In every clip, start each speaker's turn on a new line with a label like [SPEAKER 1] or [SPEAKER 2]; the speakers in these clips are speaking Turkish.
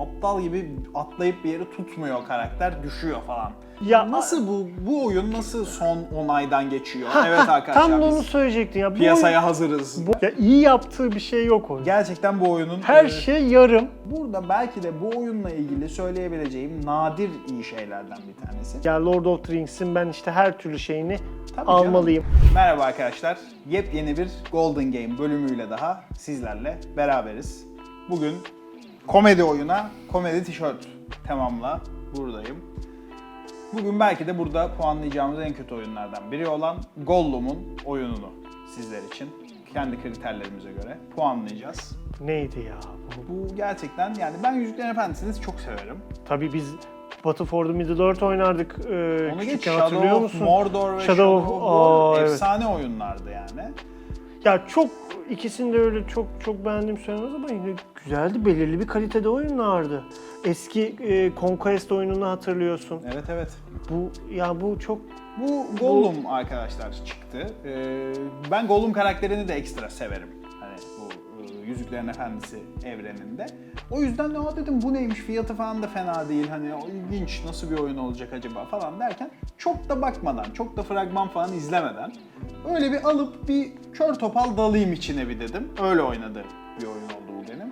[SPEAKER 1] aptal gibi atlayıp bir yeri tutmuyor karakter, düşüyor falan.
[SPEAKER 2] Ya-
[SPEAKER 1] nasıl bu bu oyun nasıl son 10 aydan geçiyor?
[SPEAKER 2] Ha,
[SPEAKER 1] evet
[SPEAKER 2] ha,
[SPEAKER 1] arkadaşlar
[SPEAKER 2] Tam da onu
[SPEAKER 1] biz
[SPEAKER 2] söyleyecektin ya. Bu
[SPEAKER 1] piyasaya hazırız.
[SPEAKER 2] bu- ya iyi yaptığı bir şey yok oyun.
[SPEAKER 1] Gerçekten bu oyunun
[SPEAKER 2] Her
[SPEAKER 1] e,
[SPEAKER 2] şey yarım.
[SPEAKER 1] burada belki de bu oyunla ilgili söyleyebileceğim nadir iyi şeylerden bir tanesi.
[SPEAKER 2] Ya Lord of the Rings'in ben işte her türlü şeyini
[SPEAKER 1] Tabii
[SPEAKER 2] almalıyım.
[SPEAKER 1] canım. Merhaba arkadaşlar. Yepyeni bir Golden Game bölümüyle daha sizlerle beraberiz. Bugün komedi oyuna, komedi tişört temamla buradayım. Bugün belki de burada puanlayacağımız en kötü oyunlardan biri olan Gollum'un oyununu sizler için kendi kriterlerimize göre puanlayacağız.
[SPEAKER 2] Neydi ya bu?
[SPEAKER 1] Bu gerçekten yani ben Yüzüklerin Efendisi'ni çok severim.
[SPEAKER 2] Tabii biz Battle for the Middle Earth oynardık e,
[SPEAKER 1] Onu geç
[SPEAKER 2] hatırlıyor
[SPEAKER 1] Shadow of
[SPEAKER 2] musun?
[SPEAKER 1] Mordor ve
[SPEAKER 2] Shadow
[SPEAKER 1] Shadow,
[SPEAKER 2] of-
[SPEAKER 1] War
[SPEAKER 2] Aa, evet.
[SPEAKER 1] efsane oyunlardı yani.
[SPEAKER 2] Ya çok ikisini de öyle çok çok beğendiğim söylemez ama yine güzeldi. Belirli bir kalitede oyunlardı. Eski e, Conquest oyununu hatırlıyorsun.
[SPEAKER 1] Evet evet.
[SPEAKER 2] Bu ya bu çok
[SPEAKER 1] Bu Gollum arkadaşlar çıktı. Ee, ben Gollum karakterini de ekstra severim. Yüzüklerin Efendisi evreninde. O yüzden de "Aa," dedim bu neymiş fiyatı falan da fena değil. Hani o ilginç nasıl bir oyun olacak acaba falan derken çok da bakmadan, çok da fragman falan izlemeden öyle bir alıp bir kör topal dalayım içine bir dedim. Öyle oynadı bir oyun oldu bu benim.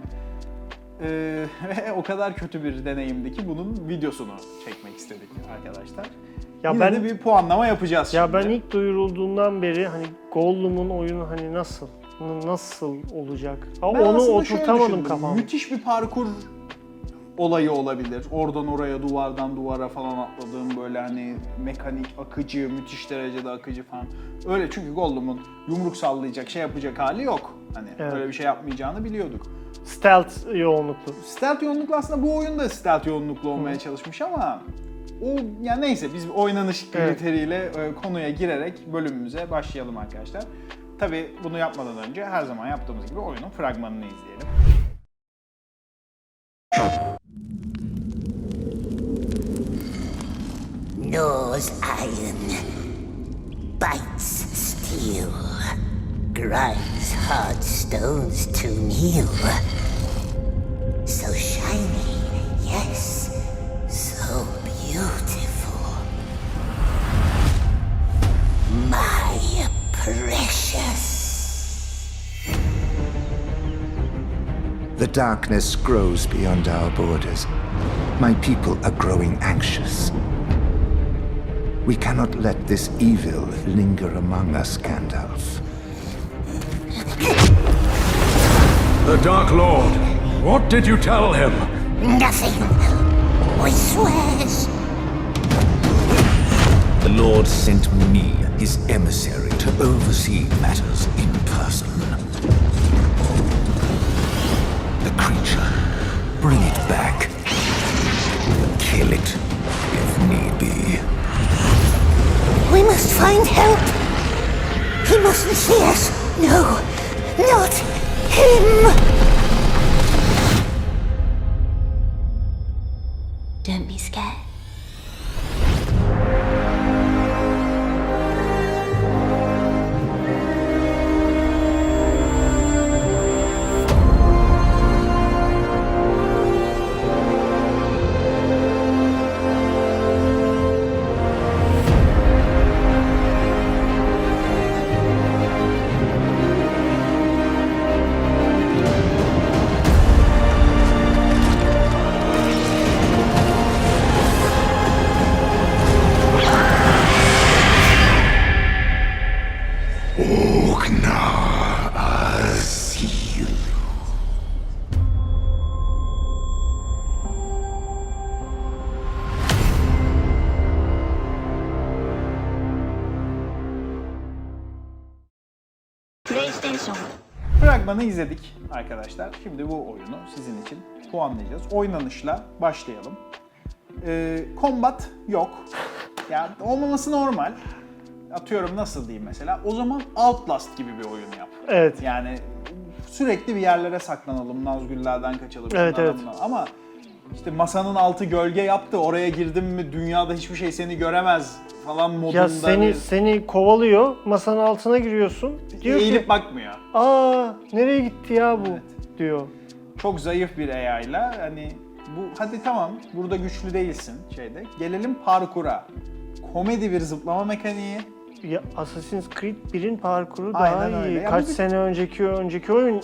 [SPEAKER 1] Ee, ve o kadar kötü bir deneyimdi ki bunun videosunu çekmek istedik arkadaşlar.
[SPEAKER 2] Ya
[SPEAKER 1] Yine
[SPEAKER 2] ben-
[SPEAKER 1] de bir puanlama yapacağız
[SPEAKER 2] ya
[SPEAKER 1] şimdi.
[SPEAKER 2] ben ilk duyurulduğundan beri hani Gollum'un oyunu hani nasıl nasıl olacak? Ha,
[SPEAKER 1] Ben
[SPEAKER 2] onu oturtamadım kafamda.
[SPEAKER 1] Müthiş bir parkur olayı olabilir. Oradan oraya, duvardan duvara falan atladığım böyle hani mekanik, akıcı, müthiş derecede akıcı falan. Öyle çünkü Gollum'un yumruk sallayacak, şey yapacak hali yok. Hani
[SPEAKER 2] Evet.
[SPEAKER 1] öyle bir şey yapmayacağını biliyorduk.
[SPEAKER 2] Stealth yoğunluklu.
[SPEAKER 1] Stealth yoğunluklu aslında bu oyunda stealth yoğunluklu olmaya çalışmış ama o ya neyse biz oynanış
[SPEAKER 2] Evet.
[SPEAKER 1] kriteriyle e, konuya girerek bölümümüze başlayalım arkadaşlar. Tabi bunu yapmadan önce her zaman yaptığımız gibi oyunun fragmanını izleyelim.
[SPEAKER 3] gnaws iron, bites steel, grinds hard stones to kneel. So
[SPEAKER 4] darkness grows beyond our borders. My people are growing anxious. We cannot let this evil linger among us, Gandalf.
[SPEAKER 5] The Dark Lord. What did you tell him?
[SPEAKER 3] Nothing. We swears.
[SPEAKER 6] The Lord sent me, his emissary, to oversee matters in person. Creature, bring it back. Kill it, if need be.
[SPEAKER 3] We must find help. He mustn't see us. No, not him. Don't be scared. PlayStation.
[SPEAKER 1] Fragmanı izledik arkadaşlar. Şimdi bu oyunu sizin için puanlayacağız. Oynanışla başlayalım. Ee, combat yok. Yani olmaması normal. Atıyorum nasıl diyeyim mesela. O zaman Outlast gibi bir oyun yap.
[SPEAKER 2] Evet.
[SPEAKER 1] Yani sürekli bir yerlere saklanalım, Nazgüllerden kaçalım.
[SPEAKER 2] Evet,
[SPEAKER 1] şundan
[SPEAKER 2] evet.
[SPEAKER 1] bundan. Ama işte masanın altı gölge yaptı, oraya girdim mi dünyada hiçbir şey seni göremez falan modunda.
[SPEAKER 2] Ya seni
[SPEAKER 1] bir-
[SPEAKER 2] seni kovalıyor, masanın altına giriyorsun. Diyor
[SPEAKER 1] eğilip
[SPEAKER 2] ki,
[SPEAKER 1] bakmıyor.
[SPEAKER 2] aa nereye gitti ya bu diyor.
[SPEAKER 1] Çok zayıf bir AI ile hani bu hadi tamam burada güçlü değilsin şeyde. Gelelim parkura. Komedi bir zıplama mekaniği.
[SPEAKER 2] Assassin's Creed 1'in parkuru daha
[SPEAKER 1] Aynen
[SPEAKER 2] iyi.
[SPEAKER 1] öyle. Ya
[SPEAKER 2] Kaç
[SPEAKER 1] bir-
[SPEAKER 2] sene önceki önceki oyun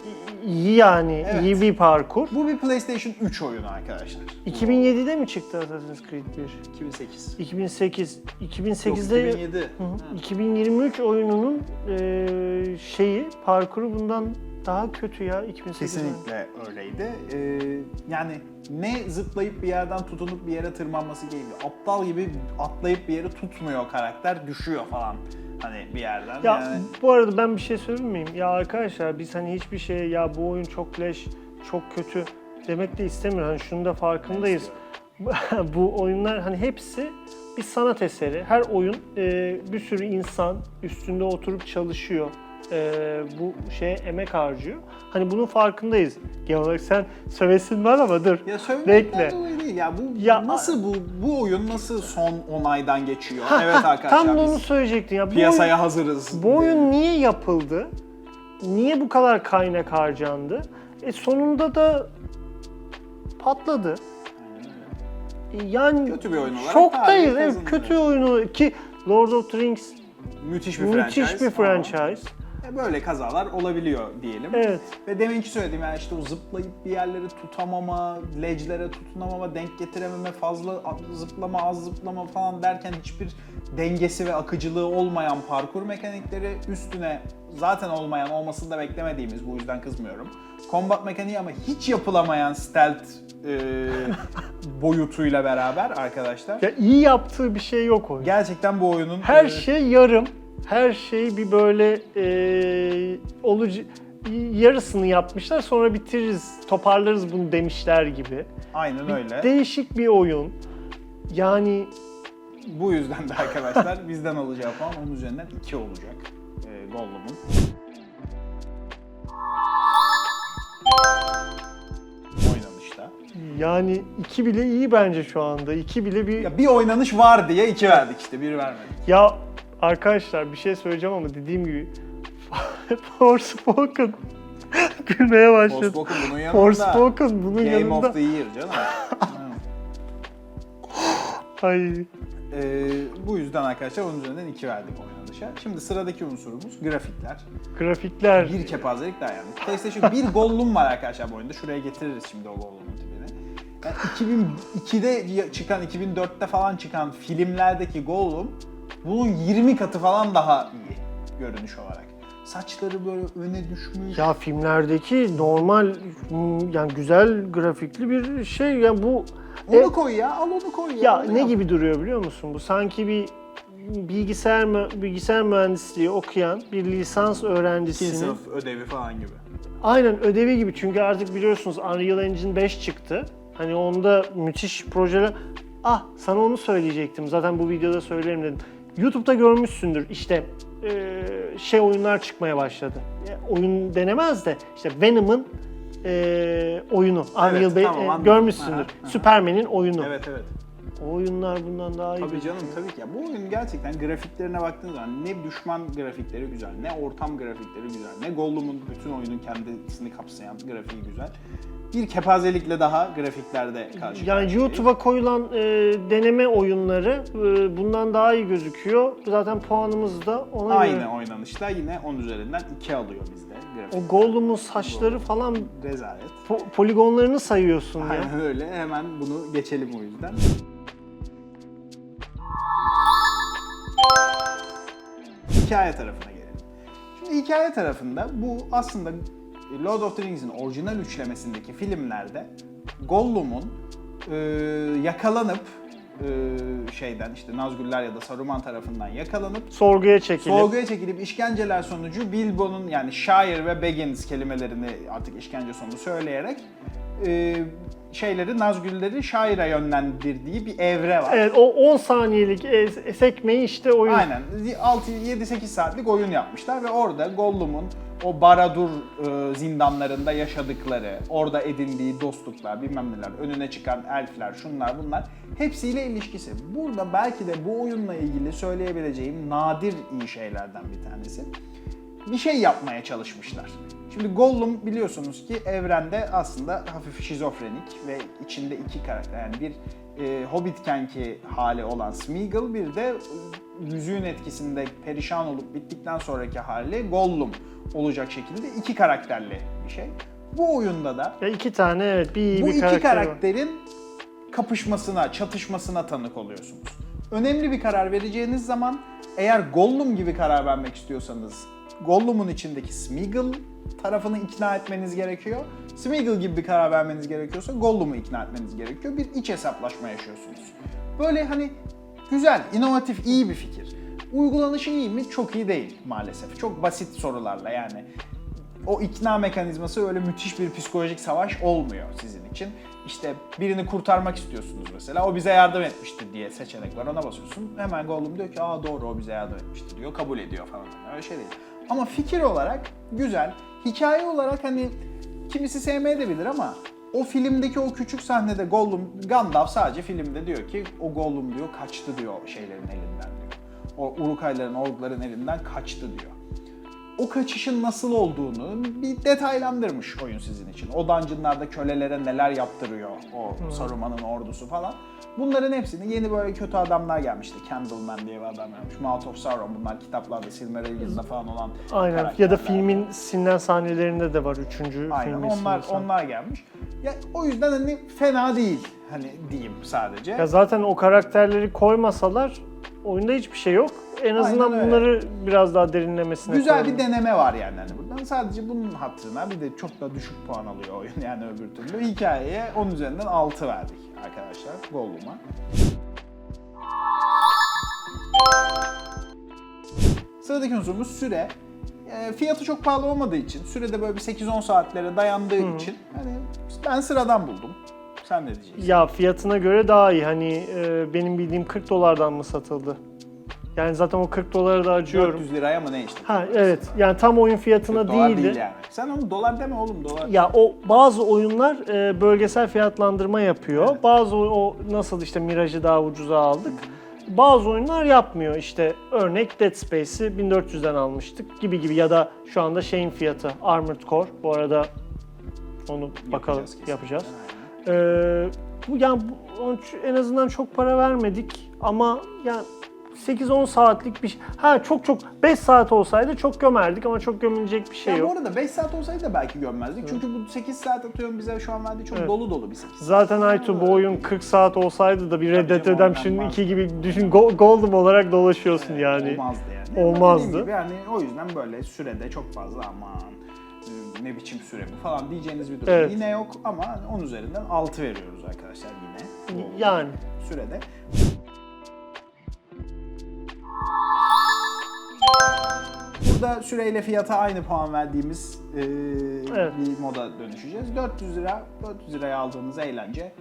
[SPEAKER 2] iyi yani.
[SPEAKER 1] Evet.
[SPEAKER 2] iyi bir parkur.
[SPEAKER 1] Bu bir PlayStation 3 oyunu arkadaşlar.
[SPEAKER 2] 2007'de mi çıktı Assassin's Creed 1?
[SPEAKER 1] 2008.
[SPEAKER 2] 2008.
[SPEAKER 1] Yok,
[SPEAKER 2] 2008'de
[SPEAKER 1] 2007.
[SPEAKER 2] Hı hı. 2023 oyununun e, şeyi parkuru bundan daha kötü ya 2008'den.
[SPEAKER 1] Kesinlikle öyleydi. Ee, yani ne zıplayıp bir yerden tutunup bir yere tırmanması gerekiyor. Aptal gibi atlayıp bir yere tutmuyor karakter, düşüyor falan. Hani bir yerden.
[SPEAKER 2] Ya
[SPEAKER 1] yani
[SPEAKER 2] bu arada ben bir şey söyleyeyim miyim? Ya arkadaşlar biz hani hiçbir şeye ya bu oyun çok leş, çok kötü demek de istemiyoruz. Hani şunun da farkındayız. bu oyunlar hani hepsi bir sanat eseri. Her oyun e, bir sürü insan üstünde oturup çalışıyor. E, bu şeye emek harcıyor. Hani bunun farkındayız. Genel olarak sen sövesin var ama dur.
[SPEAKER 1] Ya
[SPEAKER 2] Bekle.
[SPEAKER 1] dolayı değil. Ya bu
[SPEAKER 2] Ya-
[SPEAKER 1] nasıl bu bu oyun nasıl son 10 aydan geçiyor?
[SPEAKER 2] Ha,
[SPEAKER 1] evet
[SPEAKER 2] ha,
[SPEAKER 1] arkadaşlar.
[SPEAKER 2] Tam da
[SPEAKER 1] biz
[SPEAKER 2] onu söyleyecektim. Ya bu
[SPEAKER 1] piyasaya
[SPEAKER 2] oyun-
[SPEAKER 1] hazırız.
[SPEAKER 2] Bu oyun niye yapıldı? Niye bu kadar kaynak harcandı? E sonunda da patladı. E Yani
[SPEAKER 1] Kötü bir oyun olarak
[SPEAKER 2] şoktayız.
[SPEAKER 1] tarihe
[SPEAKER 2] Evet,
[SPEAKER 1] kazındı.
[SPEAKER 2] kötü oyunu ki Lord of the Rings
[SPEAKER 1] müthiş bir
[SPEAKER 2] müthiş
[SPEAKER 1] franchise.
[SPEAKER 2] bir
[SPEAKER 1] ama
[SPEAKER 2] franchise.
[SPEAKER 1] Böyle kazalar olabiliyor diyelim.
[SPEAKER 2] Evet.
[SPEAKER 1] Ve deminki söylediğim yani işte o zıplayıp bir yerleri tutamama, ledgelere tutunamama, denk getirememe, fazla zıplama, az zıplama falan derken hiçbir dengesi ve akıcılığı olmayan parkur mekanikleri üstüne zaten olmayan olmasını da beklemediğimiz bu yüzden kızmıyorum. Combat mekaniği ama hiç yapılamayan stealth e, boyutuyla beraber arkadaşlar.
[SPEAKER 2] Ya iyi yaptığı bir şey yok oyun.
[SPEAKER 1] Gerçekten bu oyunun
[SPEAKER 2] Her
[SPEAKER 1] e,
[SPEAKER 2] şey yarım. Her şey bir böyle e, olucu yarısını yapmışlar sonra bitiririz, toparlarız bunu demişler gibi.
[SPEAKER 1] aynen öyle.
[SPEAKER 2] Değişik bir oyun. Yani
[SPEAKER 1] Bu yüzden de arkadaşlar bizden alacağı puan onun üzerinden 2 olacak. E, Gollum'un. Oynanışta.
[SPEAKER 2] yani iki bile iyi bence şu anda. İki bile bir
[SPEAKER 1] Ya bir oynanış var diye 2 verdik işte, 1 vermedik.
[SPEAKER 2] Ya arkadaşlar bir şey söyleyeceğim ama dediğim gibi Forspoken gülmeye başladım.
[SPEAKER 1] Forspoken bunun yanında.
[SPEAKER 2] Forspoken bunun
[SPEAKER 1] Game
[SPEAKER 2] yanında.
[SPEAKER 1] of the Year canım.
[SPEAKER 2] Ay.
[SPEAKER 1] Ee, bu yüzden arkadaşlar onun üzerinden 2 verdik oynanışa. Şimdi sıradaki unsurumuz grafikler.
[SPEAKER 2] Grafikler.
[SPEAKER 1] Bir kepazelik daha yani. PlayStation 1 Gollum var arkadaşlar bu oyunda. Şuraya getiririz şimdi o Gollum'un tipini. Yani 2002'de çıkan, 2004'te falan çıkan filmlerdeki Gollum bunun 20 katı falan daha iyi görünüş olarak. Saçları böyle öne düşmüş.
[SPEAKER 2] Ya filmlerdeki normal yani güzel grafikli bir şey yani bu
[SPEAKER 1] onu
[SPEAKER 2] E,
[SPEAKER 1] koy ya, al onu koy ya.
[SPEAKER 2] ya
[SPEAKER 1] Onu
[SPEAKER 2] ne
[SPEAKER 1] yap.
[SPEAKER 2] gibi duruyor biliyor musun? Bu sanki bir bilgisayar mü- bilgisayar mühendisliği okuyan bir lisans
[SPEAKER 1] İkinci
[SPEAKER 2] öğrencisinin
[SPEAKER 1] sınıf ödevi falan gibi.
[SPEAKER 2] Aynen ödevi gibi çünkü artık biliyorsunuz Unreal Engine 5 çıktı. Hani onda müthiş projeler... Ah sana onu söyleyecektim zaten bu videoda söylerim dedim. YouTube'da görmüşsündür işte eee, şey oyunlar çıkmaya başladı. E, oyun denemez de işte Venom'ın eee, oyunu. Unreal Be-
[SPEAKER 1] tamam,
[SPEAKER 2] e,
[SPEAKER 1] anladım.
[SPEAKER 2] görmüşsündür.
[SPEAKER 1] Aha, aha.
[SPEAKER 2] Superman'in oyunu.
[SPEAKER 1] Evet evet.
[SPEAKER 2] O oyunlar bundan daha iyi.
[SPEAKER 1] Tabii canım tabii ki. Ya bu oyun gerçekten grafiklerine baktığın zaman ne düşman grafikleri güzel, ne ortam grafikleri güzel, ne Gollum'un bütün oyunun kendisini kapsayan grafiği güzel. Bir kepazelikle daha grafiklerde karşı
[SPEAKER 2] Yani. YouTube'a koyulan e, deneme oyunları e, bundan daha iyi gözüküyor. Zaten puanımız da ona
[SPEAKER 1] Aynı
[SPEAKER 2] göre.
[SPEAKER 1] oynanışta yine 10 üzerinden 2 alıyor bizde grafik.
[SPEAKER 2] O Gollum'un saçları falan
[SPEAKER 1] Rezalet.
[SPEAKER 2] po- poligonlarını sayıyorsun ya.
[SPEAKER 1] Aynen öyle. Hemen bunu geçelim o yüzden. Hikaye tarafına gelelim. Şimdi hikaye tarafında bu aslında Lord of the Rings'in orijinal üçlemesindeki filmlerde Gollum'un e, yakalanıp e, şeyden işte Nazgûl'ler ya da Saruman tarafından yakalanıp
[SPEAKER 2] Sorguya çekilip.
[SPEAKER 1] Sorguya çekilip işkenceler sonucu Bilbo'nun yani Shire ve Baggins kelimelerini artık işkence sonu söyleyerek e, şeyleri Nazgülleri Shire'a yönlendirdiği bir evre var.
[SPEAKER 2] Evet o 10 saniyelik e, sekmeyi işte oyun.
[SPEAKER 1] Aynen. 6-7-8 saatlik oyun yapmışlar ve orada Gollum'un o Baradur e, zindanlarında yaşadıkları, orada edindiği dostluklar, bilmem neler, önüne çıkan elfler, şunlar bunlar hepsiyle ilişkisi. Burada belki de bu oyunla ilgili söyleyebileceğim nadir iyi şeylerden bir tanesi. Bir şey yapmaya çalışmışlar. Şimdi Gollum biliyorsunuz ki evrende aslında hafif şizofrenik ve içinde iki karakter. Yani bir e, Hobbitkenki hali olan Smeagol bir de yüzüğün etkisinde perişan olup bittikten sonraki hali Gollum olacak şekilde iki karakterli bir şey. Bu oyunda da
[SPEAKER 2] Ya iki tane evet bir iyi
[SPEAKER 1] bu
[SPEAKER 2] bir
[SPEAKER 1] iki
[SPEAKER 2] karakter var.
[SPEAKER 1] karakterin kapışmasına, çatışmasına tanık oluyorsunuz. Önemli bir karar vereceğiniz zaman eğer Gollum gibi karar vermek istiyorsanız Gollum'un içindeki Smeagol tarafını ikna etmeniz gerekiyor. Smeagol gibi bir karar vermeniz gerekiyorsa Gollum'u ikna etmeniz gerekiyor. Bir iç hesaplaşma yaşıyorsunuz. Böyle hani güzel, inovatif, iyi bir fikir. Uygulanışı iyi mi? Çok iyi değil maalesef. Çok basit sorularla yani o ikna mekanizması öyle müthiş bir psikolojik savaş olmuyor sizin için. İşte birini kurtarmak istiyorsunuz mesela. O bize yardım etmişti diye seçenek var. Ona basıyorsun. Hemen Gollum diyor ki aa doğru o bize yardım etmişti diyor. Kabul ediyor falan. Öyle şey değil. Ama fikir olarak güzel. Hikaye olarak hani kimisi sevmeyebilir ama o filmdeki o küçük sahnede Gollum, Gandalf sadece filmde diyor ki o Gollum diyor kaçtı diyor şeylerin elinden diyor. O Urukayların, Orkların elinden kaçtı diyor o kaçışın nasıl olduğunu bir detaylandırmış oyun sizin için. O dungeonlarda kölelere neler yaptırıyor o Saruman'ın ordusu falan. Bunların hepsini yeni böyle kötü adamlar gelmişti. Candleman diye bir adam gelmiş. Mouth of Sauron bunlar kitaplarda Silmarillion'da falan olan
[SPEAKER 2] Aynen ya da filmin silinen sahnelerinde de var üçüncü
[SPEAKER 1] Aynen
[SPEAKER 2] filmin
[SPEAKER 1] onlar onlar gelmiş. Ya o yüzden hani fena değil hani diyeyim sadece.
[SPEAKER 2] Ya zaten o karakterleri koymasalar oyunda hiçbir şey yok. En azından
[SPEAKER 1] öyle.
[SPEAKER 2] bunları biraz daha derinlemesine
[SPEAKER 1] Güzel
[SPEAKER 2] koyalım.
[SPEAKER 1] bir deneme var yani hani buradan. Sadece bunun hatırına bir de çok da düşük puan alıyor oyun yani öbür türlü. Hikayeye 10 üzerinden 6 verdik arkadaşlar Gollum'a. Sıradaki unsurumuz süre. E, fiyatı çok pahalı olmadığı için, sürede böyle bir 8-10 saatlere dayandığı için hani ben sıradan buldum. Sen ne diyeceksin?
[SPEAKER 2] Ya fiyatına göre daha iyi. Hani e, benim bildiğim 40 dolardan mı satıldı? Yani zaten o 40 dolara da acıyorum.
[SPEAKER 1] 400 liraya mı ne işte?
[SPEAKER 2] Ha evet. Yani tam oyun fiyatına
[SPEAKER 1] dolar
[SPEAKER 2] değildi.
[SPEAKER 1] değil yani. Sen onu dolar deme oğlum dolar.
[SPEAKER 2] Ya o bazı oyunlar e, bölgesel fiyatlandırma yapıyor. Bazı o, o nasıl işte Mirage'ı daha ucuza aldık. Bazı oyunlar yapmıyor. İşte örnek Dead Space'i 1400'den almıştık gibi gibi ya da şu anda şeyin fiyatı Armored Core. Bu arada onu bakalım
[SPEAKER 1] kesin.
[SPEAKER 2] yapacağız. Ee, bu yani en azından çok para vermedik ama yani 8-10 saatlik bir şey. Ha çok çok 5 saat olsaydı çok gömerdik ama çok gömülecek bir şey
[SPEAKER 1] Ya
[SPEAKER 2] yok.
[SPEAKER 1] bu arada 5 saat olsaydı da belki gömmezdik. Çünkü bu 8 saat atıyorum bize şu an verdiği çok
[SPEAKER 2] Evet.
[SPEAKER 1] dolu dolu bir 8 saat.
[SPEAKER 2] Zaten Aytu bu oyun 40 saat olsaydı da bir Red Dead Redemption
[SPEAKER 1] ondan
[SPEAKER 2] 2 gibi düşün Go- Gold'um olarak dolaşıyorsun yani.
[SPEAKER 1] Olmazdı yani.
[SPEAKER 2] Olmazdı.
[SPEAKER 1] yani o yüzden böyle sürede çok fazla aman ne biçim süre bu falan diyeceğiniz bir durum
[SPEAKER 2] Evet.
[SPEAKER 1] yine yok ama 10 üzerinden 6 veriyoruz arkadaşlar yine.
[SPEAKER 2] Yani
[SPEAKER 1] sürede. Burada süreyle fiyata aynı puan verdiğimiz e,
[SPEAKER 2] Evet.
[SPEAKER 1] bir moda dönüşeceğiz. 400 lira, 400 liraya aldığınız eğlence.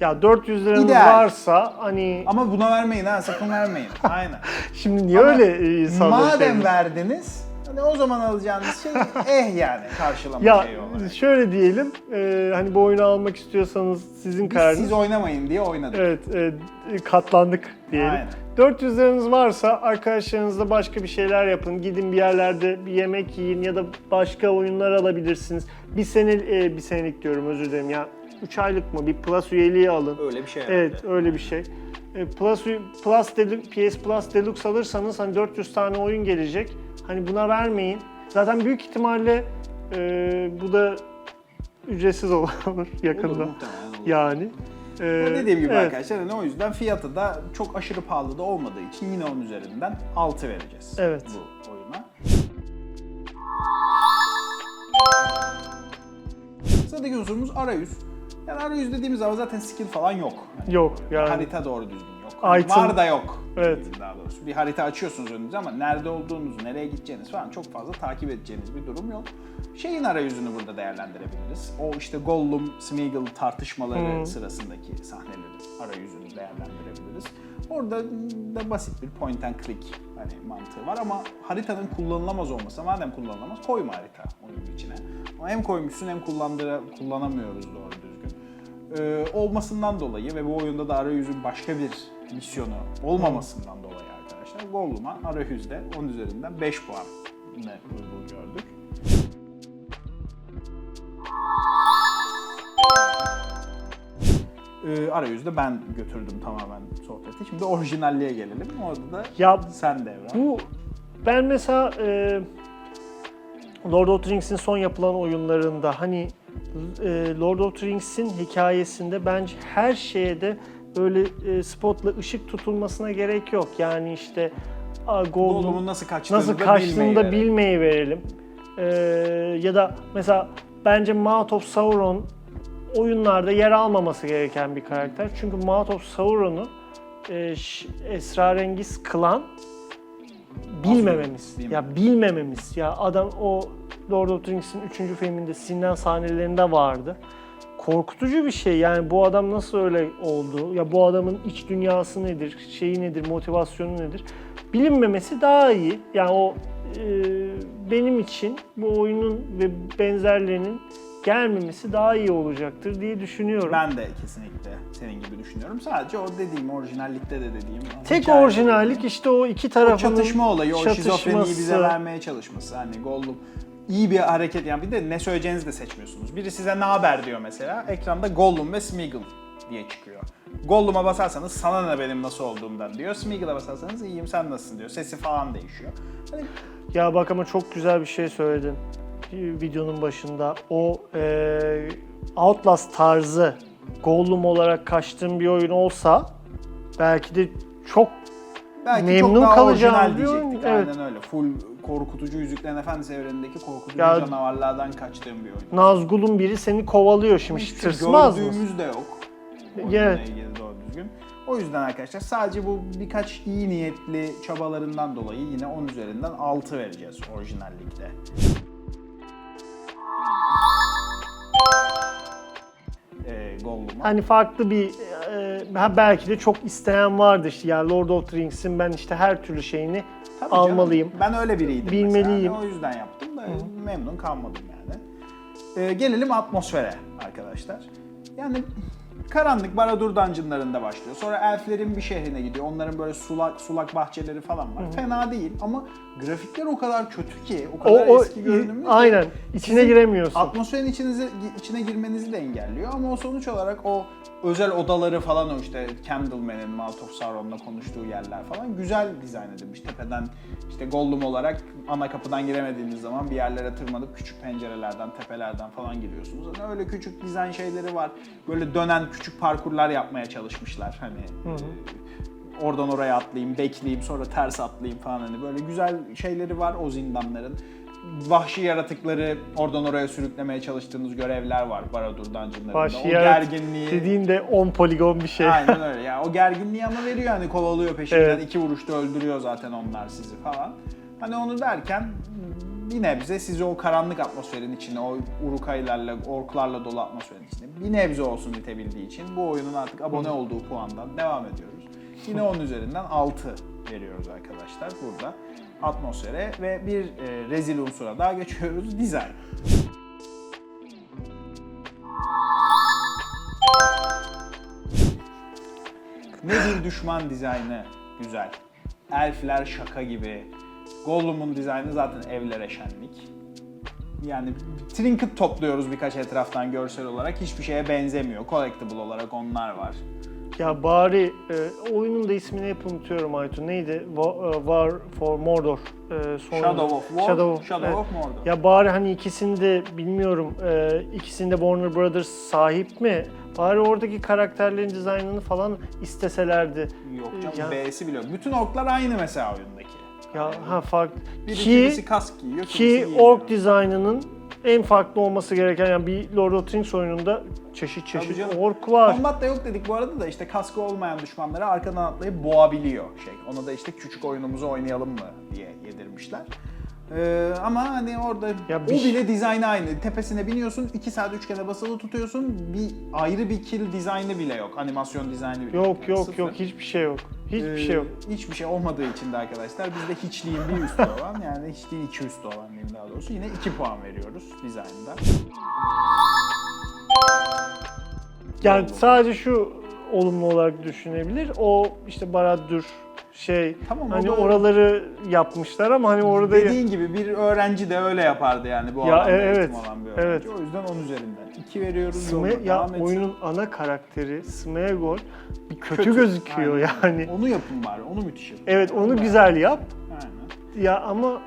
[SPEAKER 2] ya 400 liranız
[SPEAKER 1] İdeal.
[SPEAKER 2] varsa hani
[SPEAKER 1] Ama buna vermeyin ha, sakın vermeyin. Aynen.
[SPEAKER 2] şimdi niye
[SPEAKER 1] Ama
[SPEAKER 2] öyle insanlar
[SPEAKER 1] Madem
[SPEAKER 2] şey-
[SPEAKER 1] verdiniz, hani o zaman alacağınız şey eh yani karşılama
[SPEAKER 2] Ya
[SPEAKER 1] şeyi olarak.
[SPEAKER 2] şöyle diyelim, e, hani bu oyunu almak istiyorsanız sizin
[SPEAKER 1] Biz
[SPEAKER 2] kararınız.
[SPEAKER 1] siz oynamayın diye oynadık.
[SPEAKER 2] Evet, e, katlandık diyelim.
[SPEAKER 1] Aynen.
[SPEAKER 2] 400 liranız varsa arkadaşlarınızla başka bir şeyler yapın. Gidin bir yerlerde bir yemek yiyin ya da başka oyunlar alabilirsiniz. Bir sene e, bir senelik diyorum özür dilerim ya. 3 aylık mı bir Plus üyeliği alın.
[SPEAKER 1] Öyle bir şey
[SPEAKER 2] Evet,
[SPEAKER 1] herhalde.
[SPEAKER 2] öyle bir şey. E, Plus Plus Deluxe, PS Plus Deluxe alırsanız hani 400 tane oyun gelecek. Hani buna vermeyin. Zaten büyük ihtimalle e, bu da ücretsiz olur yakında.
[SPEAKER 1] Olur, olur.
[SPEAKER 2] Yani. E,
[SPEAKER 1] Ama Dediğim gibi
[SPEAKER 2] evet.
[SPEAKER 1] arkadaşlar hani o yüzden fiyatı da çok aşırı pahalı da olmadığı için yine onun üzerinden 6 vereceğiz
[SPEAKER 2] Evet.
[SPEAKER 1] bu oyuna. Sıradaki unsurumuz arayüz. Yani arayüz dediğimiz zaman zaten skill falan yok. Hani
[SPEAKER 2] Yok, yani.
[SPEAKER 1] Harita doğru düzgün
[SPEAKER 2] Item-
[SPEAKER 1] Var da yok.
[SPEAKER 2] Evet.
[SPEAKER 1] Daha doğrusu. Bir harita açıyorsunuz önünüze ama nerede olduğunuzu, nereye gideceğiniz falan çok fazla takip edeceğiniz bir durum yok. Şeyin arayüzünü burada değerlendirebiliriz. O işte Gollum, Smeagol tartışmaları sırasındaki sahnelerin arayüzünü değerlendirebiliriz. Orada da basit bir point and click hani mantığı var ama haritanın kullanılamaz olması, madem kullanılamaz koyma harita oyunun içine. Ama hem koymuşsun hem kullandıra, kullanamıyoruz doğru düzgün. Ee, olmasından dolayı ve bu oyunda da arayüzün başka bir misyonu olmamasından dolayı arkadaşlar Gollum'a arayüzde 10 üzerinden 5 puan ne uygun gördük. Ee, e, arayüzde ben götürdüm tamamen sohbeti. Şimdi orijinalliğe gelelim. Orada da
[SPEAKER 2] ya,
[SPEAKER 1] sen devran.
[SPEAKER 2] Bu ben mesela e, Lord of the Rings'in son yapılan oyunlarında hani e, Lord of the Rings'in hikayesinde bence her şeye de böyle e, spotla ışık tutulmasına gerek yok. Yani işte
[SPEAKER 1] Gollum'un nasıl kaçtığını
[SPEAKER 2] nasıl
[SPEAKER 1] da
[SPEAKER 2] kaçtığını
[SPEAKER 1] bilmeyi
[SPEAKER 2] da
[SPEAKER 1] verelim.
[SPEAKER 2] bilmeyi verelim. E, ya da mesela bence Mouth of Sauron oyunlarda yer almaması gereken bir karakter. Çünkü Mouth of Sauron'u e, esrarengiz kılan bilmememiz.
[SPEAKER 1] Mi?
[SPEAKER 2] Ya bilmememiz. Ya adam o Lord of the Rings'in 3. filminde silinen sahnelerinde vardı. Korkutucu bir şey. Yani bu adam nasıl öyle oldu? Ya bu adamın iç dünyası nedir? Şeyi nedir? Motivasyonu nedir? Bilinmemesi daha iyi. Yani o e, benim için bu oyunun ve benzerlerinin gelmemesi daha iyi olacaktır diye düşünüyorum.
[SPEAKER 1] Ben de kesinlikle senin gibi düşünüyorum. Sadece o dediğim, orijinallikte de dediğim.
[SPEAKER 2] Tek orijinallik işte o iki
[SPEAKER 1] o
[SPEAKER 2] tarafının
[SPEAKER 1] çatışma olayı, o şizofreniyi bize vermeye çalışması. Hani Gollum iyi bir hareket yani bir de ne söyleyeceğinizi de seçmiyorsunuz. Biri size ne haber diyor mesela. Ekranda Gollum ve Smeagol diye çıkıyor. Gollum'a basarsanız sana ne benim nasıl olduğumdan diyor. Smeagol'a basarsanız iyiyim sen nasılsın diyor. Sesi falan değişiyor. Hani
[SPEAKER 2] Ya bak ama çok güzel bir şey söyledin videonun başında. O e, Outlast tarzı Gollum olarak kaçtığım bir oyun olsa belki de çok
[SPEAKER 1] belki
[SPEAKER 2] Memnun
[SPEAKER 1] çok daha
[SPEAKER 2] kalacağım
[SPEAKER 1] orijinal diyecektik.
[SPEAKER 2] Evet.
[SPEAKER 1] Aynen öyle. Full korkutucu Yüzüklerin Efendisi evrenindeki korkutucu
[SPEAKER 2] Ya-
[SPEAKER 1] canavarlardan kaçtığım bir oyun.
[SPEAKER 2] Nazgul'un biri seni kovalıyor şimdi
[SPEAKER 1] Hiçbir şey
[SPEAKER 2] tırsmaz mı?
[SPEAKER 1] gördüğümüz de yok. Oyunla
[SPEAKER 2] Evet.
[SPEAKER 1] ilgili doğru düzgün. O yüzden arkadaşlar sadece bu birkaç iyi niyetli çabalarından dolayı yine 10 üzerinden 6 vereceğiz orijinallikte. Ee, Gollum'a.
[SPEAKER 2] Hani farklı bir e, ha belki de çok isteyen vardı işte ya Lord of the Rings'in ben işte her türlü şeyini
[SPEAKER 1] Tabii canım,
[SPEAKER 2] almalıyım.
[SPEAKER 1] Ben öyle biriydim
[SPEAKER 2] Bilmeliyim.
[SPEAKER 1] mesela. O yüzden yaptım da memnun kalmadım yani. Ee, gelelim atmosfere arkadaşlar. Yani karanlık Baradur dungeonlarında başlıyor. Sonra elflerin bir şehrine gidiyor. Onların böyle sulak sulak bahçeleri falan var. Fena değil ama grafikler o kadar kötü ki, o kadar
[SPEAKER 2] o
[SPEAKER 1] eski görünümlü ki
[SPEAKER 2] aynen içine giremiyorsun.
[SPEAKER 1] Atmosferin içinize, içine girmenizi de engelliyor ama o sonuç olarak o özel odaları falan o işte Candleman'in Mouth of Sauron'la konuştuğu yerler falan güzel dizayn edilmiş. Tepeden işte Gollum olarak ana kapıdan giremediğiniz zaman bir yerlere tırmanıp küçük pencerelerden, tepelerden falan giriyorsunuz. Hani öyle küçük dizayn şeyleri var. Böyle dönen küçük parkurlar yapmaya çalışmışlar. Hani e, oradan oraya atlayayım, bekleyeyim, sonra ters atlayayım falan hani böyle güzel şeyleri var o zindanların. Vahşi yaratıkları oradan oraya sürüklemeye çalıştığınız görevler var Baradur Dungeon'larında.
[SPEAKER 2] Vahşi
[SPEAKER 1] o
[SPEAKER 2] yaratık
[SPEAKER 1] gerginliği...
[SPEAKER 2] dediğinde 10 poligon bir şey.
[SPEAKER 1] Aynen öyle ya. O gerginliği ama veriyor hani kovalıyor peşinden.
[SPEAKER 2] Evet.
[SPEAKER 1] iki vuruşta öldürüyor zaten onlar sizi falan. Hani onu derken bir nebze sizi o karanlık atmosferin içine, o urukaylarla, orklarla dolu atmosferin içine bir nebze olsun itebildiği için bu oyunun artık abone olduğu puandan devam ediyoruz. Yine 10 üzerinden 6 veriyoruz arkadaşlar burada atmosfere ve bir e, rezil unsura daha geçiyoruz. Dizayn. Ne bir düşman dizaynı güzel. Elfler şaka gibi. Gollum'un dizaynı zaten evlere şenlik. Yani trinket topluyoruz birkaç etraftan görsel olarak. Hiçbir şeye benzemiyor. Collectible olarak onlar var.
[SPEAKER 2] Ya bari e, oyunun da ismini hep unutuyorum Aytun. Neydi? Va- e, War for Mordor. E, son-
[SPEAKER 1] Shadow of War,
[SPEAKER 2] Shadow,
[SPEAKER 1] Shadow
[SPEAKER 2] evet.
[SPEAKER 1] of Mordor.
[SPEAKER 2] Ya bari hani ikisini de bilmiyorum. E, ikisinde Warner Brothers sahip mi? Bari oradaki karakterlerin dizaynını falan isteselerdi.
[SPEAKER 1] Yok canım
[SPEAKER 2] ya,
[SPEAKER 1] B'si bile yok. Bütün orklar aynı mesela oyundaki.
[SPEAKER 2] Ya ha farklı.
[SPEAKER 1] Biri
[SPEAKER 2] Ki
[SPEAKER 1] kimisi kask giyiyor, kimisi
[SPEAKER 2] ki
[SPEAKER 1] giymiyor.
[SPEAKER 2] ork dizaynının en farklı olması gereken yani bir Lord of the Rings oyununda çeşit
[SPEAKER 1] Tabii
[SPEAKER 2] çeşit
[SPEAKER 1] canım.
[SPEAKER 2] ork var.
[SPEAKER 1] Combat da yok dedik bu arada da işte kaskı olmayan düşmanları arkadan atlayıp boğabiliyor şey. Ona da işte küçük oyunumuzu oynayalım mı diye yedirmişler. Ee, ama hani orada
[SPEAKER 2] Ya
[SPEAKER 1] o
[SPEAKER 2] bir şey-
[SPEAKER 1] bile dizaynı aynı. Tepesine biniyorsun, 2 saat 3 kere basılı tutuyorsun. Bir ayrı bir kill dizaynı bile yok. Animasyon dizaynı bile
[SPEAKER 2] Yok yok
[SPEAKER 1] Sıfır.
[SPEAKER 2] yok hiçbir şey yok. Hiçbir
[SPEAKER 1] Ee,
[SPEAKER 2] şey yok.
[SPEAKER 1] Hiçbir şey olmadığı için de arkadaşlar bizde hiçliğin bir üstü olan yani hiçliğin iki üstü olan diyeyim daha doğrusu yine 2 puan veriyoruz dizaynda.
[SPEAKER 2] Yani
[SPEAKER 1] Oldu.
[SPEAKER 2] sadece şu olumlu olarak düşünebilir. O işte Barad-dûr şey
[SPEAKER 1] Tamam,
[SPEAKER 2] hani
[SPEAKER 1] da-
[SPEAKER 2] oraları yapmışlar ama hani orada
[SPEAKER 1] Dediğin gibi bir öğrenci de öyle yapardı yani bu
[SPEAKER 2] Ya,
[SPEAKER 1] alanda
[SPEAKER 2] evet,
[SPEAKER 1] eğitim alan bir öğrenci.
[SPEAKER 2] evet.
[SPEAKER 1] O yüzden 10 üzerinden 2 veriyoruz.
[SPEAKER 2] Sme, ya
[SPEAKER 1] devam
[SPEAKER 2] oyunun ana karakteri Smeagol bir kötü,
[SPEAKER 1] Kötü.
[SPEAKER 2] gözüküyor
[SPEAKER 1] Aynen.
[SPEAKER 2] yani.
[SPEAKER 1] Onu yapın bari, onu müthiş yapın.
[SPEAKER 2] Evet onu
[SPEAKER 1] Ben-
[SPEAKER 2] güzel yap.
[SPEAKER 1] Aynen.
[SPEAKER 2] Ya ama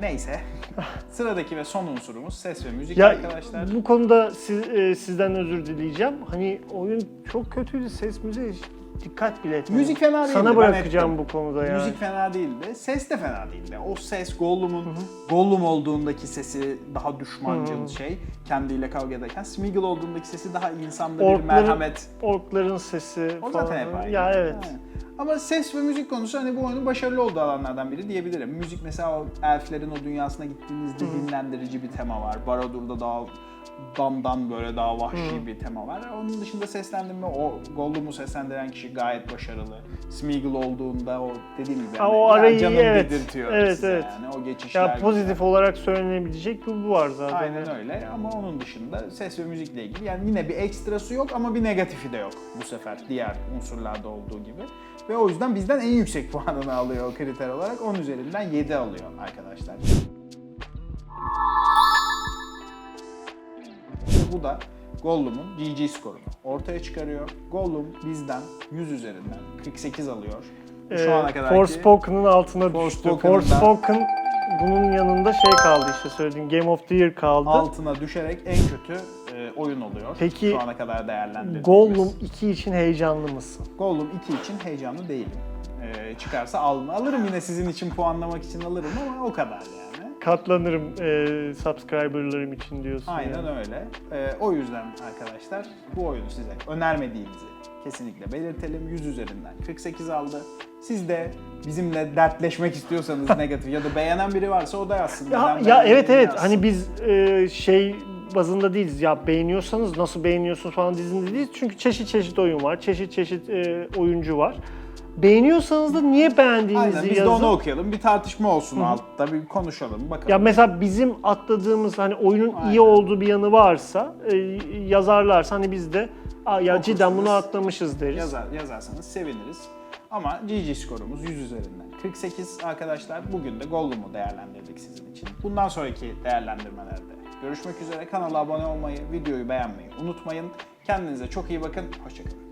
[SPEAKER 1] Neyse. Sıradaki ve son unsurumuz ses ve müzik
[SPEAKER 2] ya
[SPEAKER 1] arkadaşlar.
[SPEAKER 2] bu konuda siz, e, sizden özür dileyeceğim. Hani oyun çok kötüydü. Ses müziğe hiç dikkat bile etmedim.
[SPEAKER 1] Müzik fena değildi,
[SPEAKER 2] Sana bırakacağım
[SPEAKER 1] ettim.
[SPEAKER 2] bu konuda yani.
[SPEAKER 1] Müzik fena değildi. Ses de fena değildi. O ses Gollum'un Gollum olduğundaki sesi daha düşmancıl şey. Kendiyle kavga ederken Smeagol olduğundaki sesi daha insanda bir
[SPEAKER 2] Orkların-
[SPEAKER 1] merhamet.
[SPEAKER 2] Orkların sesi
[SPEAKER 1] O
[SPEAKER 2] falan.
[SPEAKER 1] zaten hep aynı.
[SPEAKER 2] Ya evet.
[SPEAKER 1] Aynen. Ama ses ve müzik konusu hani bu oyunun başarılı olduğu alanlardan biri diyebilirim. Müzik mesela o elflerin o dünyasına gittiğinizde dinlendirici bir tema var. Baradur'da daha damdan böyle daha vahşi bir tema var. Onun dışında seslendirme o Gollum'u seslendiren kişi gayet başarılı. Smeagol olduğunda o dediğim gibi yani,
[SPEAKER 2] o arayı
[SPEAKER 1] canım
[SPEAKER 2] evet,
[SPEAKER 1] dedirtiyor
[SPEAKER 2] evet,
[SPEAKER 1] size
[SPEAKER 2] evet.
[SPEAKER 1] yani o geçişler.
[SPEAKER 2] Ya pozitif
[SPEAKER 1] güzel.
[SPEAKER 2] olarak söylenebilecek bu, bu var zaten.
[SPEAKER 1] Aynen öyle ama onun dışında ses ve müzikle ilgili yani yine bir ekstrası yok ama bir negatifi de yok bu sefer diğer unsurlarda olduğu gibi. Ve o yüzden bizden en yüksek puanını alıyor kriter olarak. 10 üzerinden 7 alıyor arkadaşlar. Bu da Gollum'un GG skorunu ortaya çıkarıyor. Gollum bizden 100 üzerinden 48 alıyor.
[SPEAKER 2] Ee,
[SPEAKER 1] Şu ana kadar
[SPEAKER 2] Forspoken'ın altına düştü.
[SPEAKER 1] Forspoken'ın da-
[SPEAKER 2] Forspoken bunun yanında şey kaldı işte söylediğim Game of the Year kaldı.
[SPEAKER 1] altına düşerek en kötü e, oyun oluyor.
[SPEAKER 2] Peki,
[SPEAKER 1] şu ana kadar değerlendirdiğimiz.
[SPEAKER 2] Gollum 2 için heyecanlı mısın?
[SPEAKER 1] Gollum 2 için heyecanlı değilim. Ee, çıkarsa alın. Alırım yine sizin için puanlamak için alırım ama o kadar yani.
[SPEAKER 2] Katlanırım e, subscriberlarım için diyorsun.
[SPEAKER 1] Aynen
[SPEAKER 2] yani.
[SPEAKER 1] öyle. Ee, o yüzden arkadaşlar bu oyunu size önermediğimizi kesinlikle belirtelim. 100 üzerinden 48 aldı. Siz de bizimle dertleşmek istiyorsanız negatif ya da beğenen biri varsa o da yazsın.
[SPEAKER 2] Ya, ya evet evet
[SPEAKER 1] yazsın.
[SPEAKER 2] hani biz e, şey bazında değiliz. Ya beğeniyorsanız nasıl beğeniyorsunuz falan dizinde değiliz. Çünkü çeşit çeşit oyun var. Çeşit çeşit e, oyuncu var. Beğeniyorsanız da niye beğendiğinizi
[SPEAKER 1] Aynen biz
[SPEAKER 2] yazın.
[SPEAKER 1] de onu okuyalım. Bir tartışma olsun altta. Bir konuşalım bakalım.
[SPEAKER 2] Ya mesela bizim atladığımız hani oyunun
[SPEAKER 1] Aynen.
[SPEAKER 2] iyi olduğu bir yanı varsa e, yazarlarsa hani biz de Aa, ya cidden bunu
[SPEAKER 1] Okursunuz.
[SPEAKER 2] atlamışız deriz.
[SPEAKER 1] Yazar, yazarsanız seviniriz. Ama GG skorumuz 100 üzerinden 48 arkadaşlar. Bugün de Gollum'u değerlendirdik sizin için. Bundan sonraki değerlendirmelerde görüşmek üzere. Kanala abone olmayı, videoyu beğenmeyi unutmayın. Kendinize çok iyi bakın. Hoşçakalın.